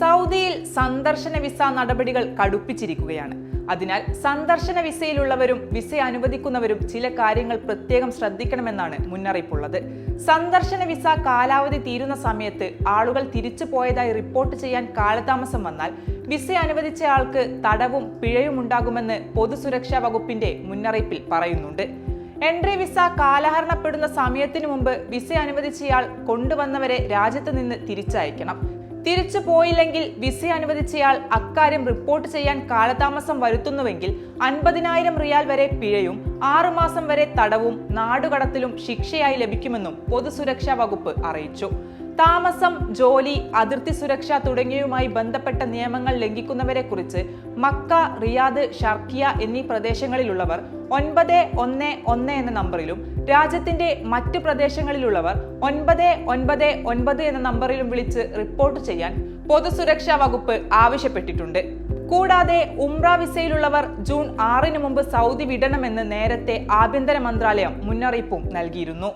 സൗദിയിൽ സന്ദർശന വിസ നടപടികൾ കടുപ്പിച്ചിരിക്കുകയാണ്. അതിനാൽ സന്ദർശന വിസയിലുള്ളവരും വിസ അനുവദിക്കുന്നവരും ചില കാര്യങ്ങൾ പ്രത്യേകം ശ്രദ്ധിക്കണമെന്നാണ് മുന്നറിയിപ്പുള്ളത്. സന്ദർശന വിസ കാലാവധി തീരുന്ന സമയത്ത് ആളുകൾ തിരിച്ചു പോയതായി റിപ്പോർട്ട് ചെയ്യാൻ കാലതാമസം വന്നാൽ വിസ അനുവദിച്ച ആൾക്ക് തടവും പിഴയും ഉണ്ടാകുമെന്ന് പൊതുസുരക്ഷാ വകുപ്പിന്റെ മുന്നറിയിപ്പിൽ പറയുന്നുണ്ട്. എൻട്രി വിസ കാലഹരണപ്പെടുന്ന സമയത്തിനു മുമ്പ് വിസ അനുവദിച്ചയാൾ കൊണ്ടുവന്നവരെ രാജ്യത്ത് നിന്ന് തിരിച്ചയക്കണം. തിരിച്ചു പോയില്ലെങ്കിൽ വിസ അനുവദിച്ചയാൾ അക്കാര്യം റിപ്പോർട്ട് ചെയ്യാൻ കാലതാമസം വരുത്തുന്നുവെങ്കിൽ അൻപതിനായിരം റിയാൽ വരെ പിഴയും ആറുമാസം വരെ തടവും നാടുകടത്തിലും ശിക്ഷയായി ലഭിക്കുമെന്നും പൊതുസുരക്ഷാ വകുപ്പ് അറിയിച്ചു. താമസം ജോലി അതിർത്തി സുരക്ഷ തുടങ്ങിയവയുമായി ബന്ധപ്പെട്ട നിയമങ്ങൾ ലംഘിക്കുന്നവരെ കുറിച്ച് മക്ക റിയാദ് ഷർക്കിയ എന്നീ പ്രദേശങ്ങളിലുള്ളവർ ഒൻപത് ഒന്ന് ഒന്ന് എന്ന നമ്പറിലും രാജ്യത്തിന്റെ മറ്റ് പ്രദേശങ്ങളിലുള്ളവർ ഒൻപത് ഒൻപത് ഒൻപത് എന്ന നമ്പറിലും വിളിച്ച് റിപ്പോർട്ട് ചെയ്യാൻ പൊതുസുരക്ഷാ വകുപ്പ് ആവശ്യപ്പെട്ടിട്ടുണ്ട്. കൂടാതെ ഉംറ വിസയിലുള്ളവർ ജൂൺ ആറിന് മുമ്പ് സൗദി വിടണമെന്ന് നേരത്തെ ആഭ്യന്തര മന്ത്രാലയം മുന്നറിയിപ്പും നൽകിയിരുന്നു.